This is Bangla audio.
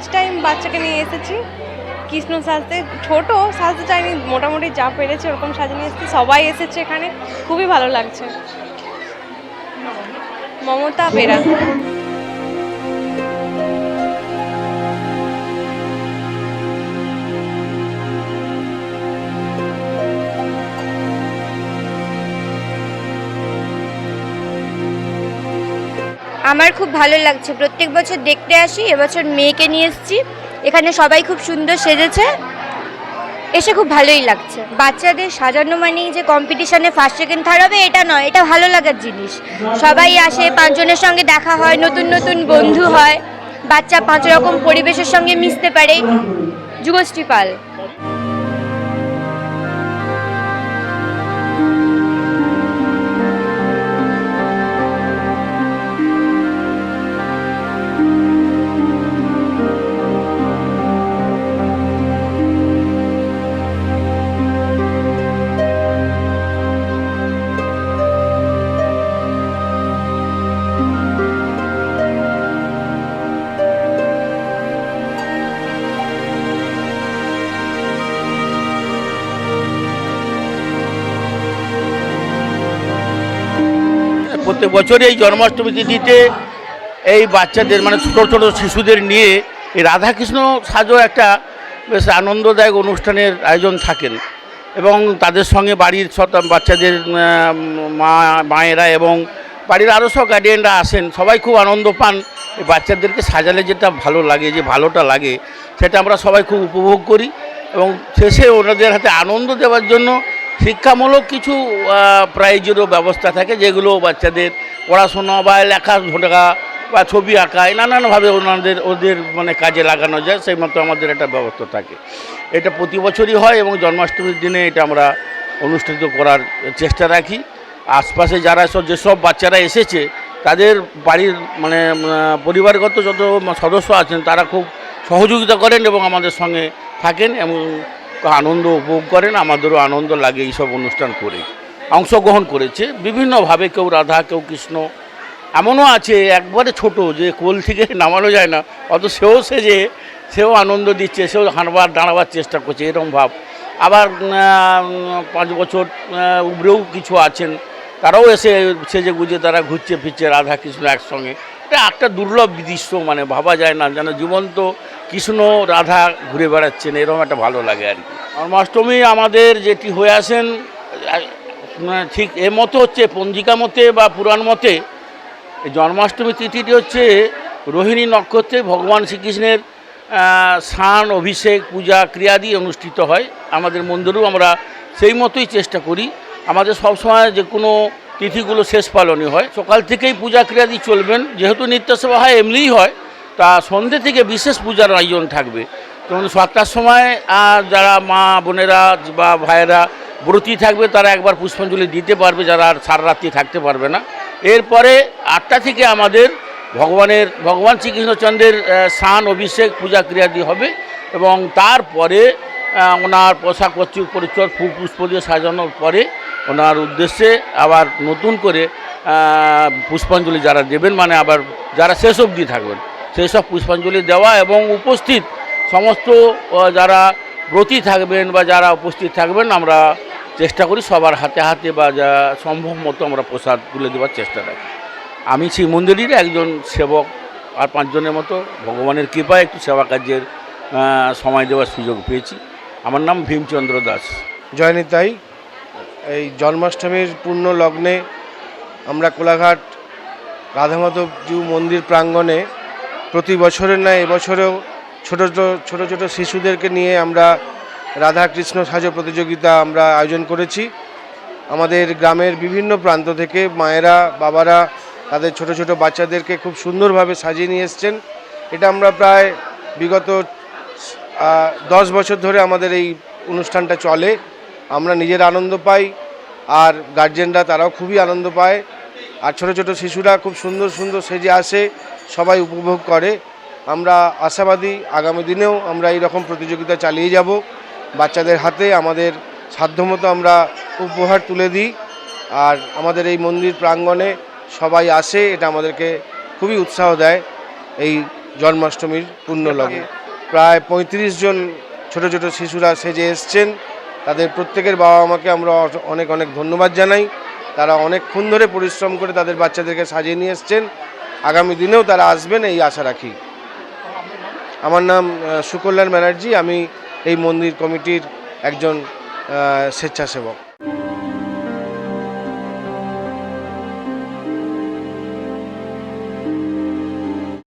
ফার্স্ট টাইম বাচ্চাকে নিয়ে এসেছি। কৃষ্ণ সাজতে ছোটো, সাজতে চাইনি, মোটামুটি যা পেরেছে ওরকম সাজে নিয়ে এসেছি। সবাই এসেছে এখানে, খুবই ভালো লাগছে। মমতা বেরা আমার খুব ভালো লাগছে। প্রত্যেক বছর দেখতে আসি, এবছর মেয়েকে নিয়ে এসেছি। এখানে সবাই খুব সুন্দর সেজেছে। এসে খুব ভালোই লাগছে। বাচ্চাদের সাজানো মানেই যে কম্পিটিশনে ফার্স্ট সেকেন্ড থার্ড হবে, এটা নয়, এটা ভালো লাগার জিনিস। সবাই আসে, পাঁচজনের সঙ্গে দেখা হয়, নতুন নতুন বন্ধু হয়। বাচ্চা পাঁচ রকম পরিবেশের সঙ্গে মিশতে পারে। যুগশ্রী পাল। প্রত্যেক বছরই এই জন্মাষ্টমী তিথিতে এই বাচ্চাদের মানে ছোটো ছোটো শিশুদের নিয়ে এই রাধাকৃষ্ণ সাজো একটা বেশ আনন্দদায়ক অনুষ্ঠানের আয়োজন থাকেন। এবং তাদের সঙ্গে বাড়ির বাচ্চাদের মা, মায়েরা এবং বাড়ির আরও সব গার্ডিয়ানরা আসেন। সবাই খুব আনন্দ পান। বাচ্চাদেরকে সাজালে যেটা ভালো লাগে, যে ভালোটা লাগে, সেটা আমরা সবাই খুব উপভোগ করি। এবং শেষে ওনাদের হাতে আনন্দ দেওয়ার জন্য শিক্ষামূলক কিছু প্রাইজেরও ব্যবস্থা থাকে যেগুলো বাচ্চাদের পড়াশোনা বা লেখা ঢোকা বা ছবি আঁকা নানানভাবে ওনাদের, ওদের মানে কাজে লাগানো যায়, সেই মতো আমাদের একটা ব্যবস্থা থাকে। এটা প্রতি বছরই হয় এবং জন্মাষ্টমীর দিনে এটা আমরা অনুষ্ঠিত করার চেষ্টা রাখি। আশপাশে যারা সব যেসব বাচ্চারা এসেছে, তাদের বাড়ির মানে পরিবারগত যত সদস্য আছেন, তারা খুব সহযোগিতা করেন এবং আমাদের সঙ্গে থাকেন এবং আনন্দ উপভোগ করেন, আমাদেরও আনন্দ লাগে এইসব অনুষ্ঠান করে। অংশগ্রহণ করেছে। বিভিন্নভাবে কেউ রাধা, কেউ কৃষ্ণ, এমনও আছে, একবারে ছোট, যে কোল থেকে নামানো যায় না, অত সেও সেজে, সেও আনন্দ দিচ্ছে, সেও হাঁটবার, দাঁড়াবার চেষ্টা করছে এরকম ভাব। আবার পাঁচ বছর উপরেও কিছু আছেন, তারাও এসে সেজে গুজে, তারা ঘুরছে, ফিরছে, রাধা, কৃষ্ণ একসঙ্গে। এটা একটা দুর্লভ দৃশ্য মানে ভাবা যায় না, যেন জীবন্ত কৃষ্ণ রাধা ঘুরে বেড়াচ্ছেন, এরকম একটা ভালো লাগে আর কি। জন্মাষ্টমী আমাদের যেটি হয়ে আসেন ঠিক এ মতো হচ্ছে, পঞ্জিকা মতে বা পুরাণ মতে জন্মাষ্টমী তিথিটি হচ্ছে রোহিণী নক্ষত্রে ভগবান শ্রীকৃষ্ণের স্নান, অভিষেক, পূজা ক্রিয়াদি অনুষ্ঠিত হয়। আমাদের মন্দিরেও আমরা সেই মতোই চেষ্টা করি। আমাদের সবসময় যে কোনো তিথিগুলো শেষ পালনই হয়। সকাল থেকেই পূজা ক্রিয়াদি চলবেন। যেহেতু নিত্যসেবা হয়, এমনিই হয়। তা সন্ধ্যে থেকে বিশেষ পূজার আয়োজন থাকবে। তখন সাতটার সময় আহ, যারা মা বোনেরা বা ভাইয়েরা ব্রতী থাকবে তারা একবার পুষ্পাঞ্জলি দিতে পারবে যারা আর সারা রাত্রি থাকতে পারবে না। এরপরে আটটা থেকে আমাদের ভগবানের ভগবান শ্রীকৃষ্ণচন্দ্রের স্নান অভিষেক পূজা ক্রিয়াদি হবে এবং তারপরে ওনার পোশাক পশ্চিম পরিচয় ফুল পুষ্প দিয়ে সাজানোর পরে ওনার উদ্দেশ্যে আবার নতুন করে পুষ্পাঞ্জলি যারা দেবেন মানে আবার যারা শেষ অবধি থাকবেন সেই সব পুষ্পাঞ্জলি দেওয়া এবং উপস্থিত সমস্ত যারা ব্রতী থাকবেন বা যারা উপস্থিত থাকবেন, আমরা চেষ্টা করি সবার হাতে হাতে বা যা সম্ভব মতো আমরা প্রসাদ তুলে দেওয়ার চেষ্টা রাখি। আমি সেই মন্দিরের একজন সেবক আর পাঁচজনের মতো, ভগবানের কৃপায় একটু সেবা কার্যের সময় দেওয়ার সুযোগ পেয়েছি। আমার নাম ভীমচন্দ্র দাস। জয়নিতাই। এই জন্মাষ্টমীর পূর্ণ লগ্নে আমরা কোলাঘাট রাধামাধব জিউ মন্দির প্রাঙ্গণে প্রতি বছরের নয় এবছরেও ছোটো ছোটো ছোটো শিশুদেরকে নিয়ে আমরা রাধা কৃষ্ণ সাজো প্রতিযোগিতা আমরা আয়োজন করেছি। আমাদের গ্রামের বিভিন্ন প্রান্ত থেকে মায়েরা, বাবারা তাদের ছোট ছোট বাচ্চাদেরকে খুব সুন্দরভাবে সাজিয়ে নিয়ে এসছেন। এটা আমরা প্রায় বিগত দশ বছর ধরে আমাদের এই অনুষ্ঠানটা চলে। আমরা নিজের আনন্দ পাই আর গার্জেনরা তারাও খুবই আনন্দ পায়। আর ছোট ছোট শিশুরা খুব সুন্দর সুন্দর সেজে আসে। সবাই উপভোগ করে। আমরা আশাবাদী আগামী দিনেও আমরা এই রকম প্রতিযোগিতা চালিয়ে যাব। বাচ্চাদের হাতে আমাদের সাধ্যমতো আমরা উপহার তুলে দিই। আর আমাদের এই মন্দির প্রাঙ্গণে সবাই আসে, এটা আমাদেরকে খুবই উৎসাহ দেয় এই জন্মাষ্টমীর পূর্ণ লগ্নে। প্রায় পঁয়ত্রিশ জন ছোট ছোট শিশুরা সেজে এসছেন। তাদের প্রত্যেকের বাবা মাকে আমরা অনেক অনেক ধন্যবাদ জানাই। তারা অনেকক্ষণ ধরে পরিশ্রম করে তাদের বাচ্চাদেরকে সাজিয়ে নিয়ে এসছেন। আগামী দিনেও তারা আসবেন, এই আশা রাখি। আমার নাম সুকল্যাণ ব্যানার্জি। আমি এই মন্দির কমিটির একজন স্বেচ্ছাসেবক।